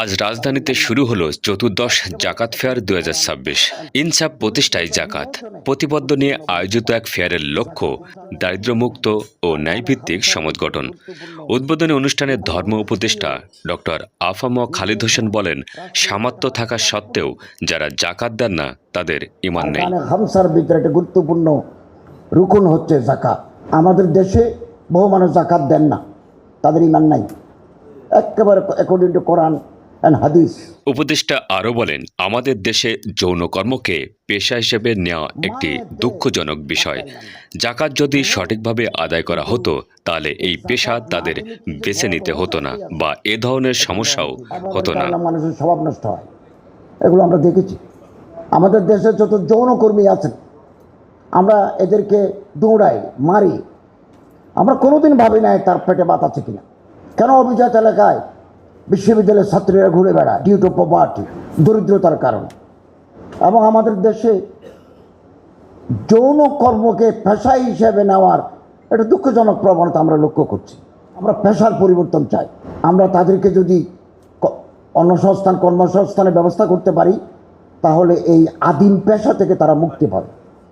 আজ রাজধানীতে শুরু হলো চতুর্দশ জাকাত ফেয়ার দু হাজার ছাব্বিশ। ইনসাফ প্রতিষ্ঠায় জাকাত। প্রতিবদ্ধ নিয়ে আয়োজিত এক ফেয়ারের লক্ষ্য, দারিদ্র্যমুক্ত ও ন্যায়ভিত্তিক সমাজ গঠন। উদ্বোধনী অনুষ্ঠানে ধর্ম উপদেষ্টা ডক্টর আফাম খালিদ হোসেন বলেন, সামর্থ্য থাকা সত্ত্বেও যারা জাকাত দেন না, তাদের ইমান নেই। মানে ভিতরে একটা গুরুত্বপূর্ণ রুকুন হচ্ছে জাকাত। আমাদের দেশে বহু মানুষ জাকাত দেন না, তাদের ইমান নাই। একেবারে অ্যাকর্ডিং টু কোরআন অ্যান্ড হাদিস উপদেষ্টা আরও বলেন আমাদের দেশে যৌনকর্মকে পেশা হিসেবে নেওয়া একটি দুঃখজনক বিষয়। জাকাত যদি সঠিকভাবে আদায় করা হতো তাহলে এই পেশা তাদের বেছে নিতে হতো না বা এ ধরনের সমস্যাও হতো না। মানুষের স্বভাব নষ্ট হয়। এগুলো আমরা দেখেছি। আমাদের দেশে যত যৌনকর্মী আছেন আমরা এদেরকে দৌড়াই মারি। আমরা কোনোদিন ভাবি নাই তার পেটে বাত আছে কিনা। কেন অভিজাত এলাকায় বিশ্ববিদ্যালয়ের ছাত্রীরা ঘুরে বেড়ায় ডিউ টু পভার্টি দরিদ্রতার কারণে। এবং আমাদের দেশে যৌন কর্মকে পেশা হিসেবে নেওয়ার একটা দুঃখজনক প্রবণতা আমরা লক্ষ্য করছি। আমরা পেশার পরিবর্তন চাই। আমরা তাদেরকে যদি অন্নসংস্থান, কর্মসংস্থানের ব্যবস্থা করতে পারি, তাহলে এই আদিম পেশা থেকে তারা মুক্তি পাবে।